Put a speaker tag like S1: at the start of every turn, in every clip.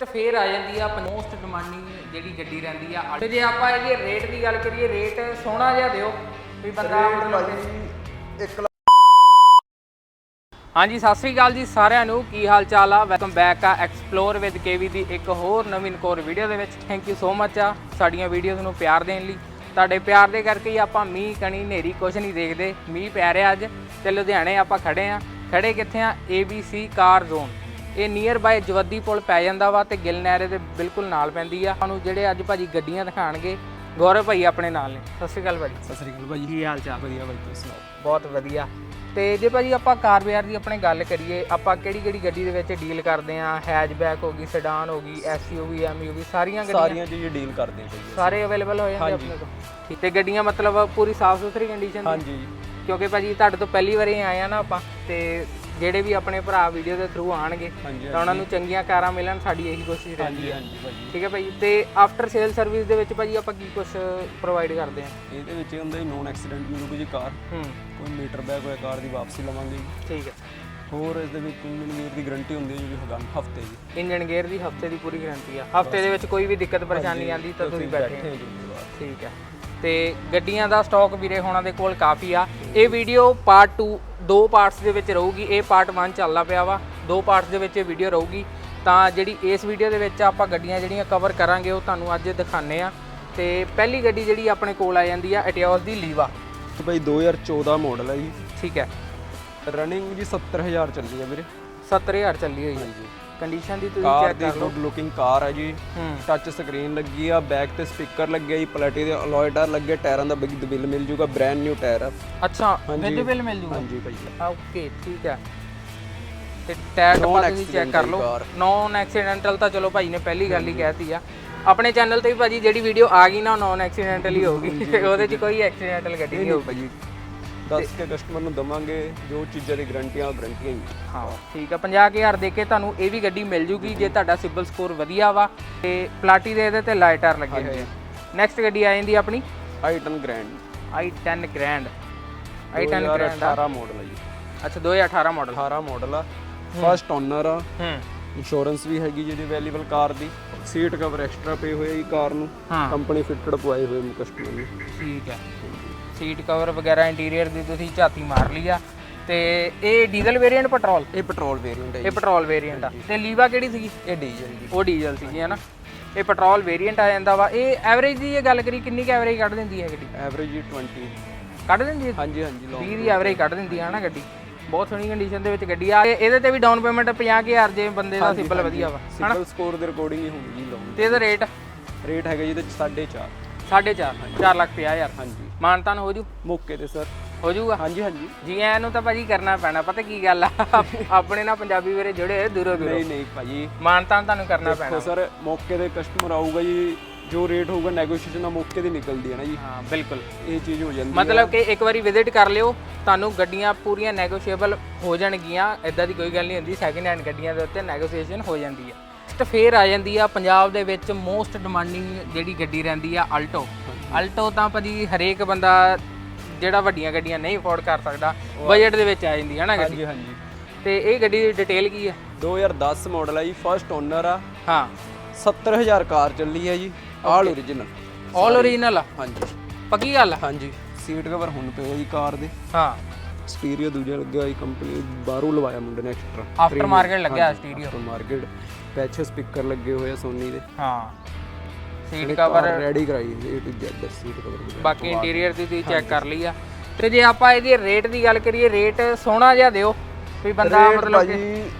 S1: ਤੇ ਫੇਰ ਆ ਜਾਂਦੀ ਆ ਮੋਸਟ ਡਿਮਾਂਡਿੰਗ ਜਿਹੜੀ ਗੱਡੀ ਰਹਿੰਦੀ ਆ ਤੇ ਜੇ ਆਪਾਂ ਇਹਦੇ ਰੇਟ ਦੀ ਗੱਲ ਕਰੀਏ ਰੇਟ ਸੋਹਣਾ ਜਿਹਾ ਦਿਓ ਵੀ ਬੰਦਾ ਮਤਲਬ
S2: ਇੱਕ
S1: ਹਾਂਜੀ ਸਤਿ ਸ੍ਰੀ ਅਕਾਲ ਜੀ ਸਾਰਿਆਂ ਨੂੰ ਕੀ ਹਾਲ ਚਾਲ ਆ? ਵੈਲਕਮ ਬੈਕ ਆ ਐਕਸਪਲੋਰ ਵਿਦ ਕੇਵੀ ਦੀ ਇੱਕ ਹੋਰ ਨਵੀਂ ਕੋਰ ਵੀਡੀਓ ਦੇ ਵਿੱਚ। ਥੈਂਕ ਯੂ ਸੋ ਮੱਚ ਆ ਸਾਡੀਆਂ ਵੀਡੀਓਜ਼ ਨੂੰ ਪਿਆਰ ਦੇਣ ਲਈ। ਤੁਹਾਡੇ ਪਿਆਰ ਦੇ ਕਰਕੇ ਹੀ ਆਪਾਂ ਮੀਂਹ ਕਣੀ ਹਨੇਰੀ ਕੁਝ ਨਹੀਂ ਦੇਖਦੇ। ਮੀਂਹ ਪੈ ਰਿਹਾ ਅੱਜ ਤੇ ਲੁਧਿਆਣੇ ਆਪਾਂ ਖੜੇ ਆ। ਖੜੇ ਕਿੱਥੇ ਆ? ABC ਕਾਰ ਜ਼ੋਨ ਇਹ ਨੀਅਰ ਬਾਈ ਜਵੱਦੀ ਪੁਲ ਪੈ ਜਾਂਦਾ ਵਾ ਤੇ ਗਿੱਲ ਨਹਿਰੇ ਦੇ ਬਿਲਕੁਲ ਨਾਲ ਪੈਂਦੀ ਆ। ਸਾਨੂੰ ਜਿਹੜੇ ਅੱਜ ਭਾਜੀ ਗੱਡੀਆਂ ਦਿਖਾਣਗੇ ਗੌਰਵ ਭਾਈ ਆਪਣੇ ਨਾਲ ਨੇ। ਸਤਿ ਸ੍ਰੀ ਅਕਾਲ ਭਾਜੀ।
S2: ਸਤਿ ਸ੍ਰੀ ਅਕਾਲ ਭਾਜੀ।
S1: ਕੀ ਹਾਲ ਚਾਲ
S2: ਵਧੀਆ ਭਾਈ ਤੁਸੀਂ ਸੁਣਾਓ?
S1: ਬਹੁਤ ਵਧੀਆ। ਤੇ ਜੇ ਭਾਜੀ ਆਪਾਂ ਕਾਰ ਬਾਜ਼ਾਰ ਦੀ ਆਪਣੇ ਗੱਲ ਕਰੀਏ ਆਪਾਂ ਕਿਹੜੀ ਕਿਹੜੀ ਗੱਡੀ ਦੇ ਵਿੱਚ ਡੀਲ ਕਰਦੇ ਆ? ਹੈਚਬੈਕ ਹੋ ਗਈ ਸੈਡਾਨ ਹੋ ਗਈ ਐਸਯੂਵੀ ਐਮਯੂਵੀ ਸਾਰੀਆਂ ਗੱਡੀਆਂ?
S2: ਸਾਰੀਆਂ ਜੀ ਡੀਲ ਕਰਦੇ ਜੀ
S1: ਸਾਰੇ ਅਵੇਲੇਬਲ ਹੋ ਜਾਂਦੇ ਆਪਣੇ ਕੋਲ? ਠੀਕ। ਤੇ ਗੱਡੀਆਂ ਮਤਲਬ ਪੂਰੀ ਸਾਫ਼ ਸੁਥਰੀ ਕੰਡੀਸ਼ਨ
S2: ਹਾਂਜੀ।
S1: ਕਿਉਂਕਿ ਭਾਜੀ ਤੁਹਾਡੇ ਤੋਂ ਪਹਿਲੀ ਵਾਰੀ ਆਏ ਆ ਨਾ ਆਪਾਂ ਤੇ ਜਿਹੜੇ ਵੀ ਆਪਣੇ ਭਰਾ ਵੀਡੀਓ ਦੇ ਥਰੂ ਆਣਗੇ ਤਾਂ ਉਹਨਾਂ ਨੂੰ ਚੰਗੀਆਂ ਕਾਰਾਂ ਮਿਲਣ ਸਾਡੀ ਇਹੀ ਕੋਸ਼ਿਸ਼ ਰਹਿੰਦੀ ਹੈ। ਠੀਕ ਹੈ ਭਾਜੀ? ਤੇ ਆਫਟਰ ਸੇਲ ਸਰਵਿਸ ਦੇ ਵਿੱਚ ਭਾਜੀ ਆਪਾਂ ਕੀ ਕੁਝ ਪ੍ਰੋਵਾਈਡ ਕਰਦੇ ਆ
S2: ਇਹਦੇ ਵਿੱਚ ਹੁੰਦਾ ਨੋਨ ਐਕਸੀਡੈਂਟ ਮਿਲੂਗੀ ਜੀ ਕਾਰ
S1: ਹੂੰ।
S2: ਕੋਈ ਮੀਟਰ ਬੈਗ ਹੋਇਆ ਕਾਰ ਦੀ ਵਾਪਸੀ ਲਵਾਂਗੇ
S1: ਠੀਕ ਹੈ।
S2: ਹੋਰ ਇਸ ਦੇ ਵਿੱਚ ਇੰਜਨ ਗੇਅਰ ਦੀ ਗਾਰੰਟੀ ਹੁੰਦੀ ਹੈ ਜੀ ਹਜ਼ਾਰ ਹਫ਼ਤੇ ਦੀ।
S1: ਇੰਜਨ ਗੇਅਰ ਦੀ ਹਫ਼ਤੇ ਦੀ ਪੂਰੀ ਗਾਰੰਟੀ ਆ। ਹਫ਼ਤੇ ਦੇ ਵਿੱਚ ਕੋਈ ਵੀ ਦਿੱਕਤ ਪਰੇਸ਼ਾਨੀ ਆਂਦੀ ਤਾਂ ਤੁਸੀਂ ਬੈਠੇ ਠੀਕ ਹੈ। ਤੇ ਗੱਡੀਆਂ ਦਾ ਸਟਾਕ ਵੀਰੇ ਹੋਣਾ ਦੇ ਕੋਲ ਕਾਫੀ ਆ। ਇਹ ਵੀਡੀਓ ਪਾਰਟ 2 ਦੋ ਪਾਰਟਸ ਦੇ ਵਿੱਚ ਰਹੂਗੀ। ਇਹ ਪਾਰਟ 1 ਚੱਲਦਾ ਪਿਆ ਵਾ। ਦੋ ਪਾਰਟਸ ਦੇ ਵਿੱਚ ਇਹ ਵੀਡੀਓ ਰਹੂਗੀ। ਤਾਂ ਜਿਹੜੀ ਇਸ ਵੀਡੀਓ ਦੇ ਵਿੱਚ ਆਪਾਂ ਗੱਡੀਆਂ ਜਿਹੜੀਆਂ ਕਵਰ ਕਰਾਂਗੇ ਉਹ ਤੁਹਾਨੂੰ ਅੱਜ ਦਿਖਾਣੇ ਆ। ਤੇ ਪਹਿਲੀ ਗੱਡੀ ਜਿਹੜੀ ਆਪਣੇ ਕੋਲ ਆ ਜਾਂਦੀ ਆ ਐਟਿਓਸ ਦੀ ਲੀਵਾ
S2: ਭਾਈ 2014 ਮਾਡਲ ਹੈ ਜੀ।
S1: ਠੀਕ ਹੈ।
S2: ਰਨਿੰਗ ਜੀ 70000 ਚੱਲੀ ਹੈ ਵੀਰੇ।
S1: 70000 ਚੱਲੀ ਹੋਈ ਹੈ
S2: ਹਾਂਜੀ
S1: ਕੰਡੀਸ਼ਨ ਦੀ ਤੁਸੀਂ
S2: ਕਾਰ
S1: ਚੈੱਕ
S2: ਦੀ
S1: ਕਰ ਲਓ।
S2: ਗੁੱਡ ਲੁਕਿੰਗ ਕਾਰ ਹੈ ਜੀ।
S1: ਹੂੰ।
S2: ਟੱਚ ਸਕਰੀਨ ਲੱਗੀ ਆ ਬੈਕ ਤੇ ਸਪੀਕਰ ਲੱਗਿਆ ਜੀ ਪਲੇਟੀ ਦੇ ਅਲੋਏ ਟਾਇਰ ਲੱਗੇ ਟਾਇਰਾਂ ਦਾ ਬਿਗ ਬਿੱਲ ਮਿਲ ਜੂਗਾ ਬ੍ਰੈਂਡ ਨਿਊ ਟਾਇਰ ਆ।
S1: ਅੱਛਾ
S2: ਹਾਂਜੀ।
S1: ਵਿਦ ਬਿੱਲ ਮਿਲ ਜੂਗਾ?
S2: ਹਾਂਜੀ ਭਾਈ
S1: ਓਕੇ ਠੀਕ ਹੈ। ਤੇ ਟਾਇਰ ਡੱਬਾ ਤੁਸੀਂ ਚੈੱਕ ਕਰ ਲਓ। ਨੌਨ ਐਕਸੀਡੈਂਟਲ ਤਾਂ ਚਲੋ ਭਾਈ ਨੇ ਪਹਿਲੀ ਗੱਲ ਹੀ ਕਹਿਤੀ ਆ। ਆਪਣੇ ਚੈਨਲ ਤੇ ਵੀ ਭਾਜੀ ਜਿਹੜੀ ਵੀਡੀਓ ਆ ਗਈ ਨਾ ਨੌਨ ਐਕਸੀਡੈਂਟਲ ਹੀ ਹੋਊਗੀ। ਉਹਦੇ 'ਚ ਕੋਈ ਐਕਸੀਡੈਂਟਲ ਗੱਡੀ ਨਹੀਂ ਹੋਊਗੀ।
S2: ਭਾਜੀ। ਦੱਸ ਕੇ ਕਸਟਮਰ ਨੂੰ ਦਵਾਂਗੇ ਜੋ ਚੀਜ਼ਾਂ ਦੀ ਗਾਰੰਟੀਆਂ ਗਾਰੰਟੀਆਂ ਹੀ।
S1: ਹਾਂ ਠੀਕ ਆ 50000 ਦੇ ਕੇ ਤੁਹਾਨੂੰ ਇਹ ਵੀ ਗੱਡੀ ਮਿਲ ਜੂਗੀ ਜੇ ਤੁਹਾਡਾ ਸਿਬਲ ਸਕੋਰ ਵਧੀਆ ਵਾ ਤੇ ਪਲਾਟੀ ਦੇ ਇਹਦੇ ਤੇ ਲਾਈਟਰ ਲੱਗੇ ਹੋਏ ਨੈਕਸਟ ਗੱਡੀ ਆ ਜਾਂਦੀ ਆਪਣੀ?
S2: i10 grand
S1: i10 grand i10 grand ਆ।
S2: 18 ਮਾਡਲ ਹੈ ਜੀ।
S1: ਅੱਛਾ 2018 ਮਾਡਲ
S2: 18 ਮਾਡਲ ਆ। ਫਸਟ ਓਨਰ ਆ।
S1: ਹੂੰ।
S2: ਇੰਸ਼ੋਰੈਂਸ ਵੀ ਹੈਗੀ ਜਿਹਦੀ ਅਵੇਲੇਬਲ ਕਾਰ ਦੀ। ਸੀਟ ਕਵਰ ਐਕਸਟਰਾ ਪੇ ਹੋਇਆ ਜੀ ਕਾਰ ਨੂੰ।
S1: ਹਾਂ।
S2: ਕੰਪਨੀ ਫਿੱਟਡ ਪਵਾਏ ਹੋਏ ਕਸਟਮਰ ਨੂੰ।
S1: ਠੀਕ ਹੈ ਸੀਟ ਕਵਰ ਵਗੈਰਾ ਇੰਟੀਰੀਅਰ ਦੀ ਤੁਸੀਂ ਝਾਤੀ ਮਾਰ ਲਈ ਆ। ਤੇ ਇਹ ਡੀਜ਼ਲ ਵੇਰੀਐਂਟ ਪੈਟਰੋਲ
S2: ਇਹ ਪੈਟਰੋਲ ਵੇਰੀਐਂਟ ਹੈ
S1: ਇਹ ਪੈਟਰੋਲ ਵੇਰੀਐਂਟ ਆ। ਤੇ ਲੀਵਾ ਕਿਹੜੀ ਸੀਗੀ?
S2: ਇਹ ਡੀਜ਼ਲ ਜੀ
S1: ਉਹ ਡੀਜ਼ਲ ਸੀਗੀ ਹਨਾ ਇਹ ਪੈਟਰੋਲ ਵੇਰੀਐਂਟ ਆ ਜਾਂਦਾ ਵਾ। ਇਹ ਐਵਰੇਜ ਦੀ ਇਹ ਗੱਲ ਕਰੀ ਕਿੰਨੀ ਕੁ ਐਵਰੇਜ ਕੱਢ ਦਿੰਦੀ ਹੈ ਗੱਡੀ?
S2: ਐਵਰੇਜ ਜੀ 20
S1: ਕੱਢ ਦਿੰਦੀ ਹੈ?
S2: ਹਾਂਜੀ ਹਾਂਜੀ ਲਓ
S1: 20 ਦੀ ਐਵਰੇਜ ਕੱਢ ਦਿੰਦੀ ਹੈ ਹਨਾ ਗੱਡੀ? ਬਹੁਤ ਸੋਹਣੀ ਕੰਡੀਸ਼ਨ ਦੇ ਵਿੱਚ ਗੱਡੀ ਆ। ਇਹ- ਇਹਦੇ ਤੇ ਵੀ ਡਾਊਨ ਪੇਮੈਂਟ 50000 ਜੇ ਬੰਦੇ ਦਾ ਸਿੰਪਲ ਵਧੀਆ ਵਾ
S2: ਸਿੰਗਲ ਸਕੋਰ ਦੇ ਰਿਕਾਰਡਿੰਗ ਹੀ ਹੋਊਗੀ ਲੋਨ
S1: ਤੇ ਇਹਦਾ ਰੇਟ
S2: ਰੇਟ ਹੈਗਾ ਜੀ ਇਹਦੇ 4.5
S1: 4.5 4 ਲੱਖ 50000
S2: ਹਾਂਜੀ।
S1: ਮਾਨਤਾਨ ਹੋ ਜੂ?
S2: ਮੌਕੇ ਤੇ ਸਰ।
S1: ਹੋ ਜੂਗਾ?
S2: ਹਾਂਜੀ ਹਾਂਜੀ।
S1: ਜੀ ਐ ਨੂੰ ਤਾਂ ਭਾਜੀ ਕਰਨਾ ਪੈਣਾ ਪਤਾ ਕੀ ਗੱਲ ਆ? ਆਪਣੇ ਨਾਲ ਪੰਜਾਬੀ ਵੀਰੇ ਜੁੜੇ ਦੂਰੋਂ ਦੂਰੋਂ।
S2: ਨਹੀਂ ਨਹੀਂ ਭਾਜੀ।
S1: ਮਾਨਤਾਨ ਤੁਹਾਨੂੰ ਕਰਨਾ ਪੈਣਾ।
S2: ਸਰ ਮੌਕੇ ਤੇ ਕਸਟਮਰ ਆਊਗਾ ਜੀ ਜੋ ਰੇਟ ਹੋਊਗਾ ਨੈਗੋਸ਼ੀਏਸ਼ਨ ਦਾ ਮੌਕੇ ਤੇ ਨਿਕਲਦੀ ਹੈ ਨਾ ਜੀ।
S1: ਹਾਂ ਬਿਲਕੁਲ।
S2: ਇਹ ਚੀਜ਼ ਹੋ ਜਾਂਦੀ
S1: ਮਤਲਬ ਕਿ ਇੱਕ ਵਾਰੀ ਵਿਜ਼ਿਟ ਕਰ ਲਿਓ ਤੁਹਾਨੂੰ ਗੱਡੀਆਂ ਪੂਰੀਆਂ ਨੈਗੋਸ਼ੀਏਬਲ ਹੋ ਜਾਣਗੀਆਂ। ਇਦਾਂ ਦੀ ਕੋਈ ਗੱਲ ਨਹੀਂ ਹੁੰਦੀ ਸੈਕਿੰਡ ਹੈਂਡ ਗੱਡੀਆਂ ਦੇ ਉੱਤੇ ਨੈਗੋਸ਼ੀਏਸ਼ਨ ਹੋ ਜਾਂਦੀ ਹੈ। ਤੇ ਫੇਰ ਆ ਜਾਂਦੀ ਆ ਪੰਜਾਬ ਦੇ ਵਿੱਚ ਮੋਸਟ ਡਿਮਾਂਡਿੰਗ ਜਿਹੜੀ ਗੱਡੀ ਰਹਿੰਦੀ ਆ ਅਲਟੋ ਅਲਟੋ ਤਾਂ ਭਾਜੀ ਹਰੇਕ ਬੰਦਾ ਜਿਹੜਾ ਵੱਡੀਆਂ ਗੱਡੀਆਂ ਨਹੀਂ ਅਫੋਰਡ ਕਰ ਸਕਦਾ ਬਜਟ ਦੇ ਵਿੱਚ ਆ ਜਾਂਦੀ ਹੈ ਨਾ ਗੱਡੀ?
S2: ਹਾਂਜੀ ਹਾਂਜੀ।
S1: ਤੇ ਇਹ ਗੱਡੀ ਦੀ ਡਿਟੇਲ ਕੀ ਆ
S2: 2010 ਮਾਡਲ ਹੈ ਜੀ ਫਰਸਟ ਓਨਰ ਆ।
S1: ਹਾਂ।
S2: 70000 ਕਾਰ ਚੱਲੀ ਹੈ ਜੀ ਆਲ ਓਰੀਜਨਲ
S1: ਆਲ ਓਰੀਜਨਲ ਆ?
S2: ਹਾਂਜੀ।
S1: ਪੱਕੀ ਗੱਲ ਆ?
S2: ਹਾਂਜੀ। ਸੀਟ ਕਵਰ ਹੁਣ ਪਏ ਆ ਜੀ ਕਾਰ ਦੇ।
S1: ਹਾਂ।
S2: ਸਟੀਰੀਓ ਦੂਜਾ ਲੱਗਿਆ ਜੀ ਕੰਪਨੀ ਬਾਹਰੋਂ ਲਵਾਇਆ ਮੁੰਡੇ ਨੇ ਐਕਸਟਰਾ
S1: ਆਫਟਰ ਮਾਰਕੀਟ ਲੱਗਿਆ ਸਟੂਡੀਓ
S2: ਮਾਰਕੀਟ ਪੈਚ ਸਪੀਕਰ ਲੱਗੇ ਹੋਏ ਆ ਸੋਨੀ ਦੇ।
S1: ਹਾਂ। ਸੀਟ ਕਵਰ
S2: ਰੈਡੀ ਕਰਾਈ A to Z seat cover
S1: ਬਾਕੀ ਇੰਟੀਰੀਅਰ ਦੀ ਤੁਸੀਂ ਚੈੱਕ ਕਰ ਲਈ ਆ। ਤੇ ਜੇ ਆਪਾਂ ਇਹਦੀ ਰੇਟ ਦੀ ਗੱਲ ਕਰੀਏ ਰੇਟ ਸੋਹਣਾ ਜਿਹਾ ਦਿਓ। ਵੀ ਬੰਦਾ ਮਤਲਬ ਕਿ
S2: ਭਾਜੀ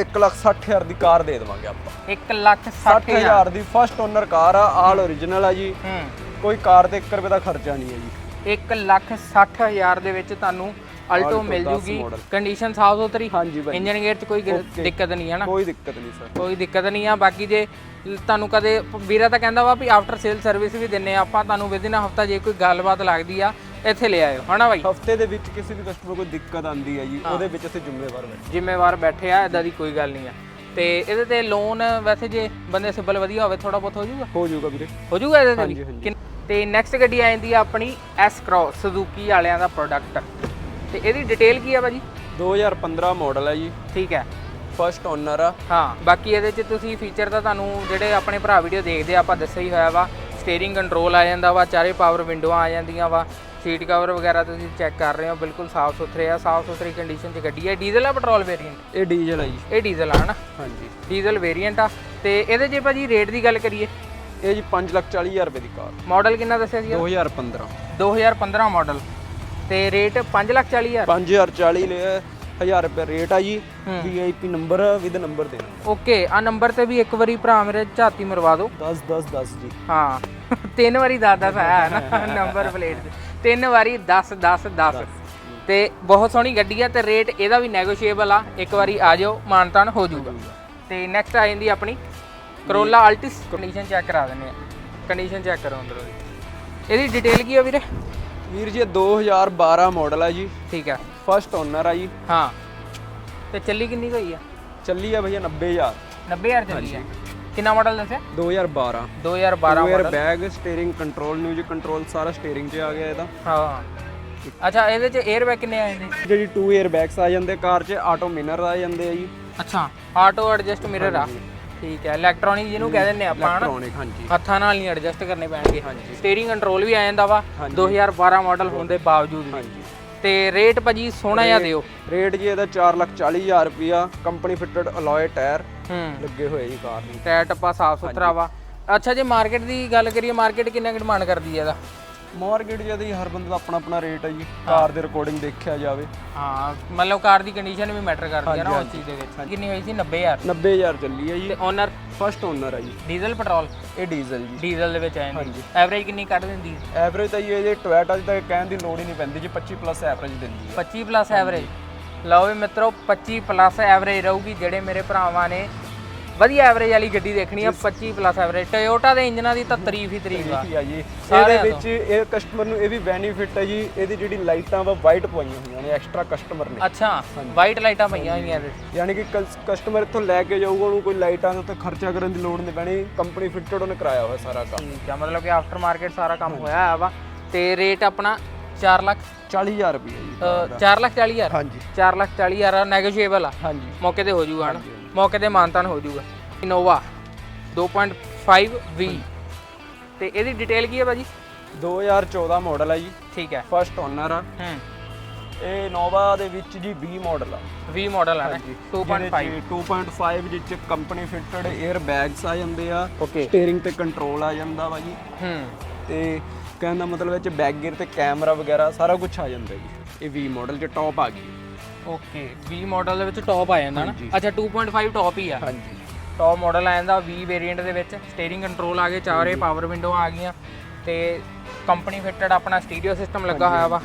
S2: 160000 ਦੀ ਕਾਰ ਦੇ ਦੇਵਾਂਗੇ ਆਪਾਂ।
S1: 1 ਲੱਖ 60
S2: 60000 ਦੀ ਫਰਸਟ ਓਨਰ ਕਾਰ ਆ ਆਲ ਓਰੀਜਨਲ ਆ ਜੀ।
S1: ਹੂੰ।
S2: ਕੋਈ ਕਾਰ ਤੇ 1 ਰੁਪਏ ਦਾ ਖਰਚਾ ਨਹੀਂ ਹੈ ਜੀ।
S1: 1 ਲੱਖ 60 ਹਜ਼ਾਰ ਦੇ ਵਿੱਚ ਤੁਹਾਨੂੰ ਅਲਟੋ ਮਿਲ ਜੂਗੀ। ਕੰਡੀਸ਼ਨ ਸਾਫ਼ ਸੁਥਰੀ।
S2: ਹਾਂਜੀ
S1: ਇੰਜਨ ਗੇਅਰ 'ਚ ਕੋਈ ਦਿੱਕਤ ਨਹੀਂ ਹੈ ਨਾ?
S2: ਕੋਈ ਦਿੱਕਤ ਨਹੀਂ ਸਰ
S1: ਕੋਈ ਦਿੱਕਤ ਨਹੀਂ ਆ। ਬਾਕੀ ਜੇ ਤੁਹਾਨੂੰ ਕਦੇ ਵੀਰਾ ਤਾਂ ਕਹਿੰਦਾ ਵਾ ਵੀ ਆਫਟਰ ਸੇਲ ਸਰਵਿਸ ਵੀ ਦਿੰਨੇ ਆ ਆਪਾਂ ਤੁਹਾਨੂੰ ਵਿਦਿਨ ਹਫਤਾ ਜੇ ਕੋਈ ਗੱਲਬਾਤ ਲੱਗਦੀ ਆ ਇੱਥੇ ਲੈ ਆਇਓ। ਹਨਾ ਬਾਈ
S2: ਹਫ਼ਤੇ ਦੇ ਵਿੱਚ ਕਿਸੇ ਵੀ ਕਸਟਮਰ ਕੋਈ ਦਿੱਕਤ ਆਂਦੀ ਹੈ ਜੀ ਉਹਦੇ ਵਿੱਚ ਅਸੀਂ ਜ਼ਿੰਮੇਵਾਰ ਬੈਠੇ।
S1: ਜ਼ਿੰਮੇਵਾਰ ਬੈਠੇ ਆ ਇਦਾਂ ਦੀ ਕੋਈ ਗੱਲ ਨਹੀਂ ਆ। ਤੇ ਇਹਦੇ ਤੇ ਲੋਨ ਵੈਸੇ ਜੇ ਬੰਦੇ ਸਿਬਲ ਵਧੀਆ ਹੋਵੇ ਥੋੜਾ ਬਹੁਤ ਹੋ ਜਾਊਗਾ?
S2: ਹੋ ਜਾਊਗਾ ਵੀਰੇ।
S1: ਹੋ ਜਾਊਗਾ ਇਹਦੇ ਤੇ ਤੇ ਨੈਕਸਟ ਗੱਡੀ ਆ ਜਾਂਦੀ ਆ ਆਪਣੀ ਐਸ ਕ੍ਰੋਸ ਸੁਜ਼ੂਕੀ ਵਾਲਿਆਂ ਦਾ ਪ੍ਰੋਡਕਟ ਤੇ ਇਹਦੀ ਡਿਟੇਲ ਕੀ ਆ ਭਾਜੀ?
S2: 2015 ਮਾਡਲ ਹੈ ਜੀ।
S1: ਠੀਕ ਹੈ।
S2: ਫਸਟ ਓਨਰ ਆ।
S1: ਹਾਂ ਬਾਕੀ ਇਹਦੇ 'ਚ ਤੁਸੀਂ ਫੀਚਰ ਤਾਂ ਤੁਹਾਨੂੰ ਜਿਹੜੇ ਆਪਣੇ ਭਰਾ ਵੀਡੀਓ ਦੇਖਦੇ ਆ ਆਪਾਂ ਦੱਸਿਆ ਹੀ ਹੋਇਆ ਵਾ। ਸਟੀਅਰਿੰਗ ਕੰਟਰੋਲ ਆ ਜਾਂਦਾ ਵਾ ਚਾਰੇ ਪਾਵਰ ਵਿੰਡੋਆਂ ਆ ਜਾਂਦੀਆਂ ਵਾ। ਸੀਟ ਕਵਰ ਵਗੈਰਾ ਤੁਸੀਂ ਚੈੱਕ ਕਰ ਰਹੇ ਹੋ ਬਿਲਕੁਲ ਸਾਫ਼ ਸੁਥਰੇ ਆ। ਸਾਫ਼ ਸੁਥਰੀ ਕੰਡੀਸ਼ਨ 'ਚ ਗੱਡੀ ਹੈ ਡੀਜ਼ਲ ਆ ਪੈਟਰੋਲ ਵੇਰੀਐਂਟ
S2: ਇਹ ਡੀਜ਼ਲ ਆ ਜੀ।
S1: ਇਹ ਡੀਜ਼ਲ ਆ ਹਨਾ?
S2: ਹਾਂਜੀ।
S1: ਡੀਜ਼ਲ ਵੇਰੀਐਂਟ ਆ। ਤੇ ਇਹਦੇ ਜੇ ਭਾਜੀ ਰੇਟ ਦੀ ਗੱਲ ਕਰੀਏ?
S2: ਇਹ ਜੀ 540000 ਰੁਪਏ ਦੀ ਕਾਰ।
S1: ਮਾਡਲ ਕਿੰਨਾ ਦੱਸਿਆ ਸੀ
S2: 2015
S1: 2015 ਮਾਡਲ ਤੇ ਰੇਟ 540000
S2: 5040 ਲਿਆ 1000 ਰੁਪਏ ਰੇਟ ਆ ਜੀ। ਵੀਆਈਪੀ ਨੰਬਰ ਵਿਦ ਨੰਬਰ ਦੇਣਾ
S1: ਓਕੇ ਆ ਨੰਬਰ ਤੇ ਵੀ ਇੱਕ ਵਾਰੀ ਭਰਾ ਮੇਰੇ ਝਾਤੀ ਮਰਵਾ ਦਿਓ।
S2: 10 10 10 ਜੀ।
S1: ਹਾਂ ਤਿੰਨ ਵਾਰੀ 10 10 ਆਇਆ ਨਾ ਨੰਬਰ ਪਲੇਟ ਤੇ। ਤਿੰਨ ਵਾਰੀ 10 10 10 ਤੇ ਬਹੁਤ ਸੋਹਣੀ ਗੱਡੀ ਆ ਤੇ ਰੇਟ ਇਹਦਾ ਵੀ ਨੈਗੋਸ਼ੀਏਬਲ ਆ। ਇੱਕ ਵਾਰੀ ਆ ਜਾਓ ਮਾਨਤਾਨ ਹੋ ਜਾਊਗਾ। ਤੇ ਨੈਕਸਟ ਆ ਜਾਂਦੀ ਆਪਣੀ ਕਰੋਲਾ ਆਲਟਿਸ ਕੰਡੀਸ਼ਨ ਚੈੱਕ ਕਰਾ ਦਿੰਦੇ ਆ। ਕੰਡੀਸ਼ਨ ਚੈੱਕ ਕਰੋ ਅੰਦਰੋਂ ਇਹਦੀ ਡਿਟੇਲ ਕੀ ਆ ਵੀਰੇ?
S2: ਵੀਰ ਜੀ ਇਹ 2012 ਮਾਡਲ ਆ ਜੀ।
S1: ਠੀਕ ਆ।
S2: ਫਸਟ ਓਨਰ ਆ ਜੀ।
S1: ਹਾਂ। ਤੇ ਚੱਲੀ ਕਿੰਨੀ ਹੋਈ ਆ?
S2: ਚੱਲੀ ਆ ਭਈਆ 90000
S1: 90000 ਚੱਲੀ ਆ। ਕਿੰਨਾ ਮਾਡਲ ਦੱਸਿਆ?
S2: 2012
S1: 2012
S2: air
S1: model
S2: bag steering control music control ਸਾਰਾ ਸਟੀਅਰਿੰਗ 'ਚ ਆ ਗਿਆ ਇਹਦਾ।
S1: ਹਾਂ। ਅੱਛਾ ਇਹਦੇ ਚ 에ਅਰ ਬੈਗ ਕਿੰਨੇ ਆ ਜਾਂਦੇ
S2: ਜਿਹੜੀ 2 ਏਅਰ ਬੈਗਸ ਆ ਜਾਂਦੇ ਕਾਰ 'ਚ ਆਟੋ ਮਿਨਰ ਆ ਜਾਂਦੇ ਆ ਜੀ।
S1: ਅੱਛਾ ਆਟੋ ਐਡਜਸਟ ਮਿਰਰ ਆ। ਠੀਕ ਹੈ ਇਲੈਕਟ੍ਰੋਨਿਕ ਜਿਹਨੂੰ ਕਹਿ ਦਿੰਦੇ ਆਪਾਂ ਹਨਾ?
S2: ਇਲੈਕਟ੍ਰੋਨਿਕ ਹਾਂਜੀ।
S1: ਹੱਥਾਂ ਨਾਲ ਨਹੀਂ ਐਡਜਸਟ ਕਰਨੇ ਪੈਣਗੇ।
S2: ਹਾਂਜੀ।
S1: ਸਟੀਅਰਿੰਗ ਕੰਟਰੋਲ ਵੀ ਆ ਜਾਂਦਾ ਵਾ 2012 ਮਾਡਲ ਹੋਣ ਦੇ ਬਾਵਜੂਦ ਵੀ।
S2: ਹਾਂਜੀ।
S1: ਤੇ ਰੇਟ ਭਾਜੀ ਸੋਹਣਾ ਜਿਹਾ ਦਿਓ।
S2: ਰੇਟ ਜੀ ਇਹਦਾ 440000 ਰੁਪਿਆ ਕੰਪਨੀ ਫਿਟਡ ਅਲੋਏ ਟਾਇਰ
S1: ਹੂੰ।
S2: ਲੱਗੇ ਹੋਏ ਜੀ ਕਾਰ ਨੂੰ।
S1: ਟਾਇਰ ਟੱਪਾ ਸਾਫ਼ ਸੁਥਰਾ ਵਾ। ਅੱਛਾ ਜੇ ਮਾਰਕੀਟ ਦੀ ਗੱਲ ਕਰੀਏ ਮਾਰਕੀਟ ਕਿੰਨਾ ਕੁ ਡਿਮਾਂਡ ਕਰਦੀ ਹੈ ਇਹਦਾ?
S2: ਮਾਰਕੀਟ ਜਿਹਦੀ ਹਰ ਬੰਦੇ ਦਾ ਆਪਣਾ ਆਪਣਾ ਰੇਟ ਹੈ ਜੀ ਕਾਰ ਦੇ ਰਿਕਾਰਡਿੰਗ ਦੇਖਿਆ ਜਾਵੇ।
S1: ਹਾਂ ਮਤਲਬ ਕਾਰ ਦੀ ਕੰਡੀਸ਼ਨ ਵੀ ਮੈਟਰ ਕਰਦੀ ਹੈ ਨਾ ਉਸ ਚੀਜ਼ ਦੇ ਵਿੱਚ। ਕਿੰਨੀ ਹੋਈ ਸੀ? 90000
S2: 90000 ਚੱਲੀ ਹੈ ਜੀ।
S1: ਤੇ ਓਨਰ
S2: ਫਸਟ ਓਨਰ ਹੈ ਜੀ।
S1: ਡੀਜ਼ਲ ਪੈਟਰੋਲ
S2: ਇਹ ਡੀਜ਼ਲ ਜੀ।
S1: ਡੀਜ਼ਲ ਦੇ ਵਿੱਚ ਆ ਜਾਂਦੀ ਐਵਰੇਜ ਕਿੰਨੀ ਕੱਢ ਦਿੰਦੀ? ਹੈ
S2: ਐਵਰੇਜ ਤਾਂ ਜੀ ਇਹਦੇ ਟੋਇਟਾ ਦੀ ਤਾਂ ਕਹਿਣ ਦੀ ਲੋੜ ਹੀ ਨਹੀਂ ਪੈਂਦੀ ਜੀ 25 ਪਲੱਸ ਐਵਰੇਜ ਦਿੰਦੀ ਹੈ
S1: 25 ਪਲੱਸ ਐਵਰੇਜ ਲਓ ਵੀ ਮਿੱਤਰੋ 25 ਪਲੱਸ ਐਵਰੇਜ ਰਹੂਗੀ ਜਿਹੜੇ ਮੇਰੇ ਭਰਾਵਾਂ ਨੇ ਵਧੀਆ ਐਵਰੇਜ ਵਾਲੀ ਗੱਡੀ ਦੇਖਣੀ ਆ 25 ਪਲੱਸ ਐਵਰੇਜ ਟੋਯੋਟਾ ਦੇ ਇੰਜਨਾਂ ਦੀ ਤਾਂ ਤਾਰੀਫ ਹੀ ਤਾਰੀਫ ਆ।
S2: ਜੀ। ਇਹਦੇ ਵਿੱਚ ਇਹ ਕਸਟਮਰ ਨੂੰ ਇਹ ਵੀ ਬੈਨੀਫਿਟ ਹੈ ਜੀ ਇਹਦੀ ਜਿਹੜੀ ਲਾਈਟਾਂ ਵਾ ਵਾਈਟ ਪਵਾਈਆਂ ਹੋਈਆਂ ਨੇ ਐਕਸਟਰਾ ਕਸਟਮਰ ਨੇ।
S1: ਅੱਛਾ ਵਾਈਟ ਲਾਈਟਾਂ ਪਈਆਂ ਹੋਈਆਂ ਇਹਦੇ
S2: ਯਾਨੀ ਕਿ ਕਸਟਮਰ ਇੱਥੋਂ ਲੈ ਕੇ ਜਾਊਗਾ ਉਹਨੂੰ ਕੋਈ ਲਾਈਟਾਂ ਦੇ ਉੱਤੇ ਖਰਚਾ ਕਰਨ ਦੀ ਲੋੜ ਨਹੀਂ ਪੈਣੀ ਕੰਪਨੀ ਫਿਟਡ ਉਹਨੇ ਕਰਾਇਆ ਹੋਇਆ ਸਾਰਾ ਕੰਮ।
S1: ਠੀਕ ਆ ਮਤਲਬ ਕਿ ਆਫਟਰ ਮਾਰਕੀਟ ਸਾਰਾ ਕੰਮ ਹੋਇਆ ਆ ਵਾ ਤੇ ਰੇਟ ਆਪਣਾ 4 ਲੱਖ
S2: 40000 ਰੁਪਏ ਜੀ।
S1: ਅ, 4 ਲੱਖ 40 ਹਜ਼ਾਰ।
S2: ਹਾਂਜੀ।
S1: 4 ਲੱਖ 40 ਹਜ਼ਾਰ ਨੈਗੋਸ਼ੀਏਬਲ ਆ।
S2: ਹਾਂਜੀ।
S1: ਮੌਕੇ ਤੇ ਹੋ ਜਾਊਗਾ ਹਨਾ? ਮੌਕੇ ਤੇ ਮਾਨਤਾਨ ਹੋ ਜਾਊਗਾ। ਇਨੋਵਾ 2.5 V ਤੇ ਇਹਦੀ ਡਿਟੇਲ ਕੀ ਹੈ ਭਾਜੀ?
S2: 2014 ਮਾਡਲ ਹੈ ਜੀ।
S1: ਠੀਕ ਹੈ।
S2: ਫਸਟ ਓਨਰ ਆ।
S1: ਹੂੰ।
S2: ਇਹ ਨੋਵਾ ਦੇ ਵਿੱਚ ਜੀ 20 ਮਾਡਲ ਆ।
S1: 20 ਮਾਡਲ ਨਾ। 2.5
S2: 2.5 ਜਿੱਚ ਕੰਪਨੀ ਫਿਟਡ 에ਅਰ ਬੈਗਸ ਆ ਜਾਂਦੇ ਆ। ਸਟੀਅਰਿੰਗ ਤੇ ਕੰਟਰੋਲ ਆ ਜਾਂਦਾ ਵਾ ਜੀ।
S1: ਹੂੰ।
S2: ਤੇ ਕਹਿਣ ਦਾ ਮਤਲਬ ਵਿੱਚ ਬੈਕ ਗੇਅਰ ਤੇ ਕੈਮਰਾ ਵਗੈਰਾ ਸਾਰਾ ਕੁਝ ਆ ਜਾਂਦਾ ਜੀ। ਇਹ 20 ਮਾਡਲ ਚ ਟੌਪ ਆ ਗਈ।
S1: ਓਕੇ 20 ਮਾਡਲ ਦੇ ਵਿੱਚ ਟੌਪ ਆ ਜਾਂਦਾ ਨਾ? ਅੱਛਾ 2.5 ਟੌਪ ਹੀ ਆ।
S2: ਹਾਂਜੀ।
S1: ਟੌਪ ਮਾਡਲ ਆ ਜਾਂਦਾ 20 ਵੇਰੀਐਂਟ ਦੇ ਵਿੱਚ। ਸਟੀਅਰਿੰਗ ਕੰਟਰੋਲ ਆ ਗਏ ਚਾਰੇ ਪਾਵਰ ਵਿੰਡੋ ਆ ਗਈਆਂ। ਤੇ ਕੰਪਨੀ ਫਿਟਡ ਆਪਣਾ ਸਟੀਰੀਓ ਸਿਸਟਮ ਲੱਗਾ ਹੋਇਆ ਵਾ।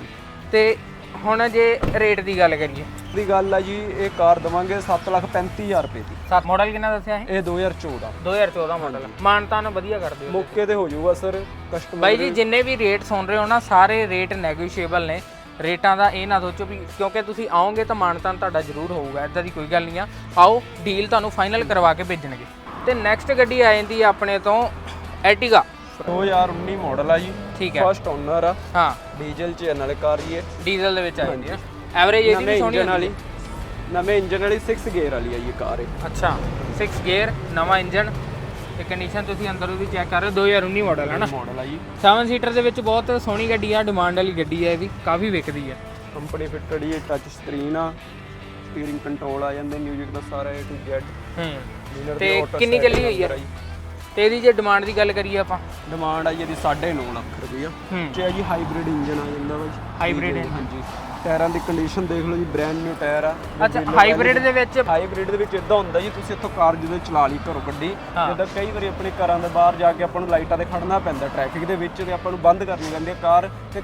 S1: ਤੇ ਹੁਣ ਜੇ ਰੇਟ ਦੀ ਗੱਲ ਕਰੀਏ।
S2: ਦੀ ਗੱਲ ਆ ਜੀ ਇਹ ਕਾਰ ਦਵਾਂਗੇ 735000 ਰੁਪਏ ਦੀ।
S1: ਸੱਤ ਮਾਡਲ ਕਿੰਨਾ ਦੱਸਿਆ ਇਹ?
S2: ਇਹ 2014
S1: 2014 ਮਾਡਲ ਮਾਨਤਾਨ ਵਧੀਆ ਕਰ ਦਿਓ
S2: ਮੌਕੇ ਤੇ ਹੋ ਜਾਊਗਾ ਸਰ ਕਸਟਮਰ
S1: ਬਾਈ ਜੀ ਜਿੰਨੇ ਵੀ ਰੇਟ ਸੁਣ ਰਹੇ ਹੋ ਨਾ ਸਾਰੇ ਰੇਟ ਨੈਗੋਸ਼ੀਏਬਲ ਨੇ। ਰੇਟਾਂ ਦਾ ਇਹ ਨਾ ਸੋਚੋ ਵੀ ਕਿਉਂਕਿ ਤੁਸੀਂ ਆਓਗੇ ਤਾਂ ਮਾਨਤਾਨ ਤੁਹਾਡਾ ਜ਼ਰੂਰ ਹੋਊਗਾ ਇਦਾਂ ਦੀ ਕੋਈ ਗੱਲ ਨਹੀਂ ਆ। ਆਓ ਡੀਲ ਤੁਹਾਨੂੰ ਫਾਈਨਲ ਕਰਵਾ ਕੇ ਭੇਜਣਗੇ। ਤੇ ਨੈਕਸਟ ਗੱਡੀ ਆ ਜਾਂਦੀ ਆ ਆਪਣੇ ਤੋਂ ਐਟੀਗਾ
S2: 2019 ਮਾਡਲ ਆ ਜੀ।
S1: ਠੀਕ ਹੈ।
S2: ਫਸਟ ਓਨਰ ਆ।
S1: ਹਾਂ।
S2: ਡੀਜ਼ਲ ਚ ਨਾਲੇ ਕਾਰ ਜੀ ਇਹ।
S1: ਡੀਜ਼ਲ ਦੇ ਵਿੱਚ ਆ ਜਾਂਦੀ ਹੈ ਐਵਰੇਜ ਇਹਦੀ ਵੀ ਸੋਹਣੀ
S2: ਵਾਲੀ। ਨਵੇਂ ਇੰਜਨ ਵਾਲੀ 6 ਗੇਅਰ ਵਾਲੀ ਆ ਜੀ ਕਾਰ ਇਹ।
S1: ਹੈ। ਅੱਛਾ। 6 ਗੇਅਰ ਨਵਾਂ ਇੰਜਨ ਤੇ ਕੰਡੀਸ਼ਨ ਤੁਸੀਂ ਅੰਦਰੋਂ ਵੀ ਚੈੱਕ ਕਰ ਰਹੇ ਹੋ 2019 ਮਾਡਲ ਹੈ ਨਾ
S2: ਮਾਡਲ ਆ ਜੀ।
S1: 7 ਸੀਟਰ ਦੇ ਵਿੱਚ ਬਹੁਤ ਸੋਹਣੀ ਗੱਡੀ ਆ ਡਿਮਾਂਡ ਵਾਲੀ ਗੱਡੀ ਹੈ ਇਹ ਵੀ ਕਾਫੀ ਵਿਕਦੀ ਹੈ
S2: ਕੰਪਨੀ ਫਿਟਡ ਹੀ ਟੱਚ ਸਕਰੀਨ ਆ ਸਟੀਅਰਿੰਗ ਕੰਟਰੋਲ ਆ ਜਾਂਦੇ ਮਿਊਜ਼ਿਕ ਦਾ ਸਾਰਾ A to Z
S1: ਹੂੰ। ਤੇ ਕਿੰਨੀ ਚੱਲੀ ਹੋਈ ਹੈ ਤੇ ਇਹਦੀ ਜੇ ਡਿਮਾਂਡ ਦੀ ਗੱਲ ਕਰੀਏ ਆਪਾਂ?
S2: ਡਿਮਾਂਡ ਆ ਜੀ ਇਹਦੀ 9.5 ਲੱਖ ਰੁਪਈਆ। ਚ ਹੈ ਜੀ ਹਾਈਬ੍ਰਿਡ ਇੰਜਨ ਆ ਜਾਂਦਾ ਵਾ ਜੀ।
S1: ਹਾਈਬ੍ਰਿਡ
S2: ਹਾਂਜੀ। ਟਾਇਰਾਂ ਦੀ ਕੰਡੀਸ਼ਨ ਦੇਖ ਲਓ ਜੀ ਬ੍ਰੈਂਡ ਨਿਊ ਟਾਇਰ ਆ।
S1: ਅੱਛਾ ਹਾਈਬ੍ਰਿਡ ਦੇ ਵਿੱਚ
S2: ਹਾਈਬ੍ਰਿਡ ਦੇ ਵਿੱਚ ਇਦਾਂ ਹੁੰਦਾ ਜੀ ਤੁਸੀਂ ਇੱਥੋਂ ਕਾਰ ਜਦੋਂ ਚਲਾ ਲਈ ਘਰੋਂ ਗੱਡੀ ਜਦੋਂ ਕਈ ਵਾਰੀ ਆਪਣੇ ਘਰਾਂ ਦੇ ਬਾਹਰ ਜਾ ਕੇ ਆਪਾਂ ਨੂੰ ਲਾਈਟਾਂ ਤੇ ਖੜਨਾ ਪੈਂਦਾ ਟ੍ਰੈਫਿਕ ਦੇ ਵਿੱਚ ਤੇ ਆਪਾਂ ਨੂੰ ਬੰਦ ਕਰਨੀ ਪੈਂਦੀ ਹੈ ਕਾਰ ਤੇ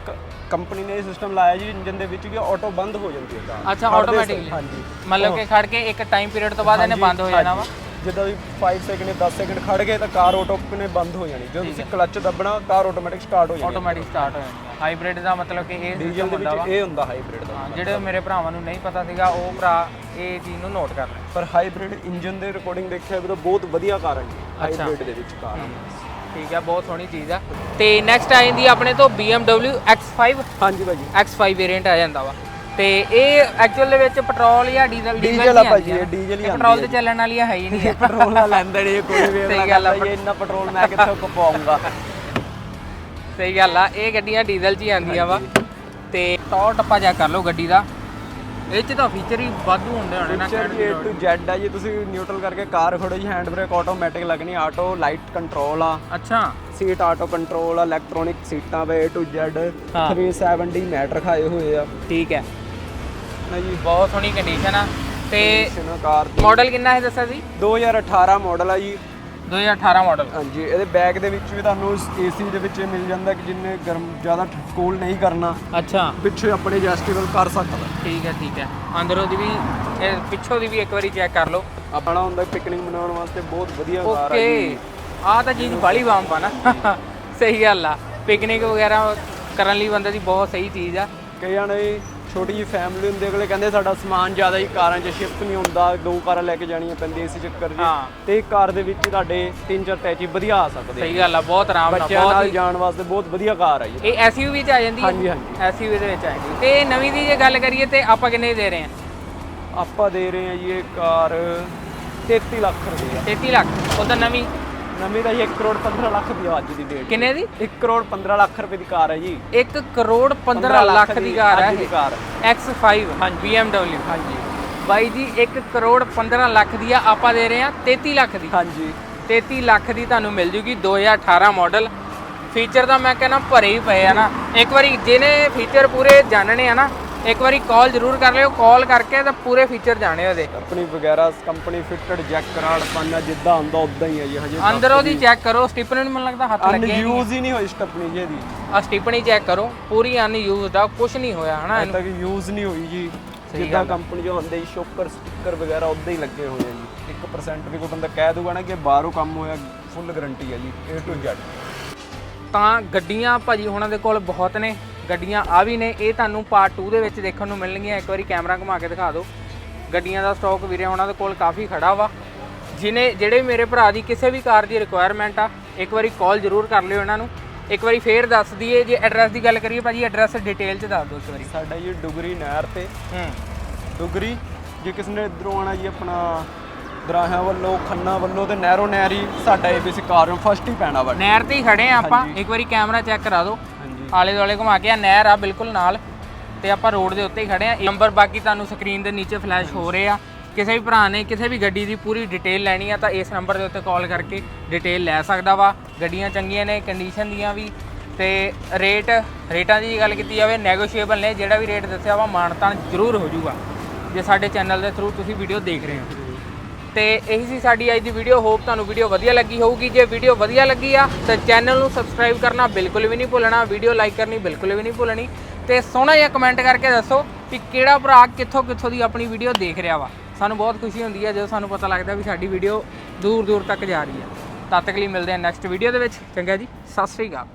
S2: ਕੰਪਨੀ ਨੇ ਇਹ ਸਿਸਟਮ ਲਾਇਆ ਜੀ ਇੰਜਨ ਦੇ ਵਿੱਚ ਕਿ ਆਟੋ ਬੰਦ ਹੋ ਜਾਂਦੀ ਹੈ ਕਾਰ।
S1: ਅੱਛਾ ਆਟੋਮੈਟਿਕਲੀ
S2: ਹਾਂਜੀ।
S1: ਮਤਲਬ ਕਿ ਖੜ ਕੇ ਇੱਕ ਟਾਈਮ ਪੀਰੀਅਡ ਤੋਂ ਬਾਅਦ ਇਹਨੇ ਬੰਦ ਹੋ ਜਾਣਾ ਵਾ।
S2: ਜਦੋਂ ਵੀ 5 ਸੈਕਿੰਡ 10 ਸੈਕਿੰਡ ਖੜ ਗਏ ਤਾਂ ਕਾਰ ਆਟੋ ਨੇ ਬੰਦ ਹੋ ਜਾਣੀ। ਜਦੋਂ ਤੁਸੀਂ ਕਲੱਚ ਦੱਬਣਾ ਕਾਰ ਆਟੋਮੈਟਿਕ ਸਟਾਰਟ ਹੋ ਜਾਣੀ।
S1: ਆਟੋਮੈਟਿਕ ਸਟਾਰਟ ਹੋ ਜਾਣੀ। ਹਾਈਬ੍ਰਿਡ ਦਾ ਮਤਲਬ ਕਿ ਇਹ
S2: ਡੀਜ਼ਲ ਦੇ ਵਿੱਚ ਇਹ ਹੁੰਦਾ ਹਾਈਬ੍ਰਿਡ ਦਾ।
S1: ਜਿਹੜੇ ਮੇਰੇ ਭਰਾਵਾਂ ਨੂੰ ਨਹੀਂ ਪਤਾ ਸੀਗਾ ਉਹ ਭਰਾ ਇਹ ਚੀਜ਼ ਨੂੰ ਨੋਟ ਕਰ ਲੈਣ
S2: ਪਰ ਹਾਈਬ੍ਰਿਡ ਇੰਜਨ ਦੇ ਰਿਕਾਰਡਿੰਗ ਦੇਖਿਆ ਵੀ ਤਾਂ ਬਹੁਤ ਵਧੀਆ ਕਾਰ ਹੈ ਹਾਈਬ੍ਰਿਡ ਦੇ ਵਿੱਚ ਕਾਰ।
S1: ਠੀਕ ਹੈ ਬਹੁਤ ਸੋਹਣੀ ਚੀਜ਼ ਆ। ਤੇ ਨੈਕਸਟ ਆ ਜਾਂਦੀ ਆਪਣੇ ਤੋਂ BMW X5
S2: ਹਾਂਜੀ ਭਾਜੀ।
S1: X5 ਵੇਰੀਐਂਟ ਆ ਜਾਂਦਾ ਵਾ। ਤੇ ਇਹ ਐਕਚੁਅਲ ਦੇ ਵਿੱਚ ਪੈਟਰੋਲ ਜਾਂ ਡੀਜ਼ਲ
S2: ਡੀਜ਼ਲ ਆ ਭਾਜੀ ਇਹ ਡੀਜ਼ਲ ਹੀ ਆਉਂਦੀ
S1: ਪੈਟਰੋਲ ਤੇ ਚੱਲਣ ਵਾਲੀਆਂ ਹੈ ਹੀ ਨਹੀਂ
S2: ਪੈਟਰੋਲ ਨਾਲ ਲੈਂਦੇ ਨੇ ਕੋਈ
S1: ਸਹੀ
S2: ਲਾ
S1: ਗੱਲ ਆ,
S2: ਇਹ ਇੰਨਾ ਪੈਟਰੋਲ ਮੈਂ ਕਿੱਥੋਂ ਕਪਾਉਂਗਾ
S1: ਸਹੀ ਗੱਲ ਆ ਇਹ ਗੱਡੀਆਂ ਡੀਜ਼ਲ 'ਚ ਹੀ ਆਉਂਦੀਆਂ ਵਾ। ਤੇ ਟੌਰ ਟੱਪਾ ਜਾ ਕਰ ਲਓ ਗੱਡੀ ਦਾ। ਇਹ 'ਚ ਤਾਂ ਫੀਚਰ ਹੀ ਵਾਧੂ ਹੁੰਦੇ ਹੋਣੇ ਨਾ
S2: ਜੀ A to Z ਆ ਜੀ ਤੁਸੀਂ ਨਿਊਟਰਲ ਕਰਕੇ ਕਾਰ ਖੜੋ ਜੀ ਹੈਂਡ ਬ੍ਰੇਕ ਆਟੋਮੈਟਿਕ ਲੱਗਣੀ ਆਟੋ ਲਾਈਟ ਕੰਟਰੋਲ ਆ।
S1: ਅੱਛਾ।
S2: ਸੀਟ ਆਟੋ ਕੰਟਰੋਲ ਆ ਇਲੈਕਟ੍ਰੋਨਿਕ ਸੀਟਾਂ ਵੇ A to Z
S1: ਹਾਂ।
S2: 370 ਮੈਟ ਰਖਾਏ ਹੋਏ ਆ।
S1: ਠੀਕ ਹੈ।
S2: ਨਾ ਜੀ
S1: ਬਹੁਤ ਸੋਹਣੀ ਕੰਡੀਸ਼ਨ ਆ। ਤੇ
S2: ਸਿਨੋ ਕਾਰ ਦੀ।
S1: ਮਾਡਲ ਕਿੰਨਾ ਹੈ ਦੱਸਿਆ ਸੀ?
S2: 2018 ਮਾਡਲ ਆ ਜੀ।
S1: 2018 ਮਾਡਲ
S2: ਹਾਂਜੀ ਇਹਦੇ ਬੈਗ ਦੇ ਵਿੱਚ ਵੀ ਤੁਹਾਨੂੰ ਏਸੀ ਦੇ ਵਿੱਚ ਇਹ ਮਿਲ ਜਾਂਦਾ ਕਿ ਜਿੰਨੇ ਗਰਮ ਜ਼ਿਆਦਾ ਕੂਲ ਨਹੀਂ ਕਰਨਾ।
S1: ਅੱਛਾ।
S2: ਪਿੱਛੇ ਆਪਣੇ ਐਡਜਸਟੇਬਲ ਕਰ ਸਕਦਾ।
S1: ਠੀਕ ਹੈ ਠੀਕ ਹੈ ਅੰਦਰੋਂ ਦੀ ਵੀ ਇਹ ਪਿੱਛੋਂ ਦੀ ਵੀ ਇੱਕ ਵਾਰੀ ਚੈੱਕ ਕਰ ਲਓ।
S2: ਆਪਣਾ ਹੁੰਦਾ ਪਿਕਨਿਕ ਮਨਾਉਣ ਵਾਸਤੇ ਬਹੁਤ ਵਧੀਆ ਕਾਰ ਆ ਜੀ।
S1: ਓਕੇ ਆਹ ਤਾਂ ਚੀਜ਼ ਬਾਲੀ ਵਾਂਪ ਆ ਨਾ। ਸਹੀ ਗੱਲ ਆ। ਪਿਕਨਿਕ ਵਗੈਰਾ ਕਰਨ ਲਈ ਬੰਦੇ ਦੀ ਬਹੁਤ ਸਹੀ ਚੀਜ਼ ਆ।
S2: ਕਈਆਂ ਨੇ ਛੋਟੀ ਜਿਹੀ ਫੈਮਿਲੀ ਹੁੰਦੀ ਅਗਲੇ ਕਹਿੰਦੇ ਸਾਡਾ ਸਮਾਨ ਜ਼ਿਆਦਾ ਹੀ ਕਾਰਾਂ 'ਚ ਸ਼ਿਫਟ ਨਹੀਂ ਹੁੰਦਾ ਦੋ ਕਾਰਾਂ ਲੈ ਕੇ ਜਾਣੀਆਂ ਪੈਂਦੀਆਂ ਇਸੇ ਚੱਕਰ 'ਚ।
S1: ਹਾਂ।
S2: ਤੇ ਕਾਰ ਦੇ ਵਿੱਚ ਤੁਹਾਡੇ ਤਿੰਨ ਚਾਰ ਟੈਚੀ ਵਧੀਆ ਆ ਸਕਦੇ
S1: ਸਹੀ ਗੱਲ ਆ ਬਹੁਤ ਆਰਾਮ ਨਾਲ
S2: ਬੱਚਿਆਂ
S1: ਬਹੁਤ
S2: ਨਾਲ
S1: ਹੀ-
S2: ਜਾਣ ਵਾਸਤੇ ਬਹੁਤ ਵਧੀਆ ਕਾਰ ਆ ਜੀ।
S1: ਇਹ ਐਸਯੂਵੀ ਚ ਆ ਜਾਂਦੀ ਹੈ?
S2: ਹਾਂਜੀ ਹਾਂਜੀ।
S1: ਐਸਯੂਵੀ ਦੇ ਵਿੱਚ ਆ ਜਾਂਦੀ ਤੇ ਨਵੀਂ ਦੀ ਜੇ ਗੱਲ ਕਰੀਏ ਤੇ ਆਪਾਂ ਕਿੰਨੇ ਦੀ ਦੇ ਰਹੇ ਹਾਂ?
S2: ਆਪਾਂ ਦੇ ਰਹੇ ਹਾਂ ਜੀ ਇਹ ਕਾਰ 33 ਲੱਖ ਰੁਪਏ
S1: 33 ਲੱਖ। ਉਹਦਾ ਨਵੀਂ
S2: ਨਵੀਂ ਜੀ 1 ਕਰੋੜ 15 ਲੱਖ ਦੀ ਆ ਅੱਜ ਦੀ ਡੇਟ
S1: ਕਿੰਨੇ ਦੀ?
S2: 1 ਕਰੋੜ 15 ਲੱਖ ਰੁਪਏ ਦੀ ਕਾਰ ਹੈ ਜੀ।
S1: 1 ਕਰੋੜ 15 ਲੱਖ ਦੀ ਕਾਰ ਹੈ
S2: ਦੀ
S1: ਇਹ।
S2: ਕਾਰ
S1: X5 BMW
S2: ਹਾਂਜੀ।
S1: ਬਾਈ ਜੀ 1 ਕਰੋੜ 15 ਲੱਖ ਦੀ ਆ ਆਪਾਂ ਦੇ ਰਹੇ ਹਾਂ 33 ਲੱਖ ਦੀ।
S2: ਹਾਂਜੀ।
S1: 33 ਲੱਖ ਦੀ ਤੁਹਾਨੂੰ ਮਿਲ ਜੂਗੀ 2018 ਮਾਡਲ ਫੀਚਰ ਤਾਂ ਮੈਂ ਕਹਿੰਦਾ ਭਰੇ ਹੀ ਪਏ ਆ ਨਾ। ਇੱਕ ਵਾਰੀ ਜਿਹਨੇ ਫੀਚਰ ਪੂਰੇ ਜਾਣਨੇ ਆ ਨਾ ਇੱਕ ਵਾਰੀ ਕਾਲ ਜ਼ਰੂਰ ਕਰ ਲਿਓ ਕਾਲ ਕਰਕੇ ਤਾਂ ਪੂਰੇ ਫੀਚਰ ਜਾਣੇ ਉਹਦੇ।
S2: ਆਪਣੀ ਵਗੈਰਾ ਕੰਪਨੀ ਫਿਟਡ ਜੈਕ ਕਰਾੜ ਪਾਣਾ ਜਿੱਦਾਂ ਹੁੰਦਾ ਉਦਾਂ ਹੀ ਹੈ ਜੀ ਹਜੇ
S1: ਅੰਦਰ ਉਹਦੀ ਚੈੱਕ ਕਰੋ ਸਟਿਪਨ ਨੂੰ ਮੈਨੂੰ ਲੱਗਦਾ ਹੱਥ ਲੱਗਿਆ ਹੀ। ਨਹੀਂ
S2: ਯੂਜ਼ ਹੀ ਨਹੀਂ ਹੋਈ ਸਟੱਪਣੀ ਜੀ ਇਹਦੀ।
S1: ਆ ਸਟਿਪਨੀ ਚੈੱਕ ਕਰੋ ਪੂਰੀ ਅਨਯੂਜ਼ਡ ਆ ਕੁਝ ਨਹੀਂ ਹੋਇਆ ਹਨਾ
S2: ਅਜੇ
S1: ਇਹਨੂੰ?
S2: ਤੱਕ ਯੂਜ਼ ਨਹੀਂ ਹੋਈ ਜੀ।
S1: ਸਹੀ
S2: ਜਿੱਦਾਂ
S1: ਗੱਲ।
S2: ਕੰਪਨੀ ਜੋ ਹੁੰਦੇ ਸ਼ੋਕਰ ਸਟicker ਵਗੈਰਾ ਉਦਾਂ ਹੀ ਲੱਗੇ ਹੋਏ ਆ ਜੀ। 1% ਵੀ ਕੋਈ ਬੰਦਾ ਕਹਿ ਦੂਗਾ ਨਾ ਕਿ ਬਾਹਰੋਂ ਕੰਮ ਹੋਇਆ ਫੁੱਲ ਗਾਰੰਟੀ ਹੈ ਜੀ A to Z
S1: ਤਾਂ ਗੱਡੀਆਂ ਭਾਜੀ ਉਹਨਾਂ ਦੇ ਕੋਲ ਬਹੁਤ ਨੇ। ਗੱਡੀਆਂ ਆ ਵੀ ਨੇ ਇਹ ਤੁਹਾਨੂੰ ਪਾਰਟ 2 ਦੇ ਵਿੱਚ ਦੇਖਣ ਨੂੰ ਮਿਲਣਗੀਆਂ। ਇੱਕ ਵਾਰੀ ਕੈਮਰਾ ਘੁਮਾ ਕੇ ਦਿਖਾ ਦਿਓ। ਗੱਡੀਆਂ ਦਾ ਸਟਾਕ ਵੀਰੇ ਉਹਨਾਂ ਦੇ ਕੋਲ ਕਾਫੀ ਖੜਾ ਵਾ। ਜਿਨੇ ਜਿਹੜੇ ਵੀ ਮੇਰੇ ਭਰਾ ਦੀ ਕਿਸੇ ਵੀ ਕਾਰ ਦੀ ਰਿਕੁਆਇਰਮੈਂਟ ਆ ਇੱਕ ਵਾਰੀ ਕਾਲ ਜ਼ਰੂਰ ਕਰ ਲਿਓ ਇਹਨਾਂ ਨੂੰ। ਇੱਕ ਵਾਰੀ ਫੇਰ ਦੱਸ ਦਈਏ ਜੇ ਐਡਰੈਸ ਦੀ ਗੱਲ ਕਰੀਏ ਭਾਜੀ ਐਡਰੈਸ ਡਿਟੇਲ ਚ ਦੱਸ ਦਿਓ ਇੱਕ ਵਾਰੀ।
S2: ਸਾਡਾ ਜੀ ਡੁਗਰੀ ਨਹਿਰ ਤੇ।
S1: ਹੂੰ।
S2: ਡੁਗਰੀ ਜੇ ਕਿਸ ਨੇ ਇਧਰੋਂ ਆਣਾ ਜੀ ਆਪਣਾ ਦਰਾਹਾਂ ਵੱਲੋਂ ਖੰਨਾ ਵੱਲੋਂ ਤੇ ਨਹਿਰੋ ਨਹਿਰੀ ਸਾਡਾ ਏਬੀਸੀ ਕਾਰ ਫਸਟ ਹੀ ਪੈਣਾ ਵਾ।
S1: ਨਹਿਰ ਤੇ ਹੀ ਖੜੇ ਆ ਆਪਾਂ। ਇੱਕ ਵਾਰੀ ਕੈਮਰਾ ਚੈੱਕ ਕਰਾ ਦਿਓ। ਆਲੇ ਦੁਆਲੇ ਘੁਮਾ ਕੇ ਆ, ਨਹਿਰ ਆ ਬਿਲਕੁਲ ਨਾਲ ਤੇ ਆਪਾਂ ਰੋਡ ਦੇ ਉੱਤੇ ਹੀ ਖੜੇ ਆ। ਨੰਬਰ ਬਾਕੀ ਤੁਹਾਨੂੰ ਸਕਰੀਨ ਦੇ ਨੀਚੇ ਫਲੈਸ਼ ਹੋ ਰਹੇ ਆ। ਕਿਸੇ ਵੀ ਭਰਾ ਨੇ ਕਿਸੇ ਵੀ ਗੱਡੀ ਦੀ ਪੂਰੀ ਡਿਟੇਲ ਲੈਣੀ ਆ ਤਾਂ ਇਸ ਨੰਬਰ ਦੇ ਉੱਤੇ ਕਾਲ ਕਰਕੇ ਡਿਟੇਲ ਲੈ ਸਕਦਾ ਵਾ। ਗੱਡੀਆਂ ਚੰਗੀਆਂ ਨੇ ਕੰਡੀਸ਼ਨ ਦੀਆਂ ਵੀ ਤੇ ਰੇਟ ਰੇਟਾਂ ਦੀ ਗੱਲ ਕੀਤੀ ਜਾਵੇ ਨੈਗੋਸ਼ੀਏਬਲ ਨੇ। ਜਿਹੜਾ ਵੀ ਰੇਟ ਦੱਸਿਆ ਵਾ, ਮਾਨਤਾਨ ਜ਼ਰੂਰ ਹੋ ਜਾਊਗਾ। ਜੇ ਸਾਡੇ ਚੈਨਲ ਦੇ ਥਰੂ ਤੁਸੀਂ ਵੀਡੀਓ ਦੇਖ ਰਹੇ ਹੋ। ਤੇ ਇਹੀ ਸੀ ਸਾਡੀ ਅੱਜ ਦੀ ਵੀਡੀਓ ਹੋਪ ਤੁਹਾਨੂੰ ਵੀਡੀਓ ਵਧੀਆ ਲੱਗੀ ਹੋਊਗੀ। ਜੇ ਵੀਡੀਓ ਵਧੀਆ ਲੱਗੀ ਆ, ਤਾਂ ਚੈਨਲ ਨੂੰ ਸਬਸਕ੍ਰਾਈਬ ਕਰਨਾ ਬਿਲਕੁਲ ਵੀ ਨਹੀਂ ਭੁੱਲਣਾ। ਵੀਡੀਓ ਲਾਈਕ ਕਰਨੀ ਬਿਲਕੁਲ ਵੀ ਨਹੀਂ ਭੁੱਲਣੀ। ਤੇ ਸੋਹਣਾ ਜਿਹਾ ਕਮੈਂਟ ਕਰਕੇ ਦੱਸੋ ਕਿ ਕਿਹੜਾ ਭਰਾ ਕਿੱਥੋਂ ਕਿੱਥੋਂ ਦੀ ਆਪਣੀ ਵੀਡੀਓ ਦੇਖ ਰਿਹਾ ਵਾ। ਸਾਨੂੰ ਬਹੁਤ ਖੁਸ਼ੀ ਹੁੰਦੀ ਹੈ ਜਦੋਂ ਸਾਨੂੰ ਪਤਾ ਲੱਗਦਾ ਵੀ ਸਾਡੀ ਵੀਡੀਓ ਦੂਰ ਦੂਰ ਤੱਕ ਜਾ ਰਹੀ ਹੈ ਤਦ ਤੱਕ ਲਈ ਮਿਲਦੇ ਹਾਂ ਨੈਕਸਟ ਵੀਡੀਓ ਦੇ ਵਿੱਚ। ਚੰਗਾ ਜੀ, ਸਤਿ ਸ੍ਰੀ ਅਕਾਲ।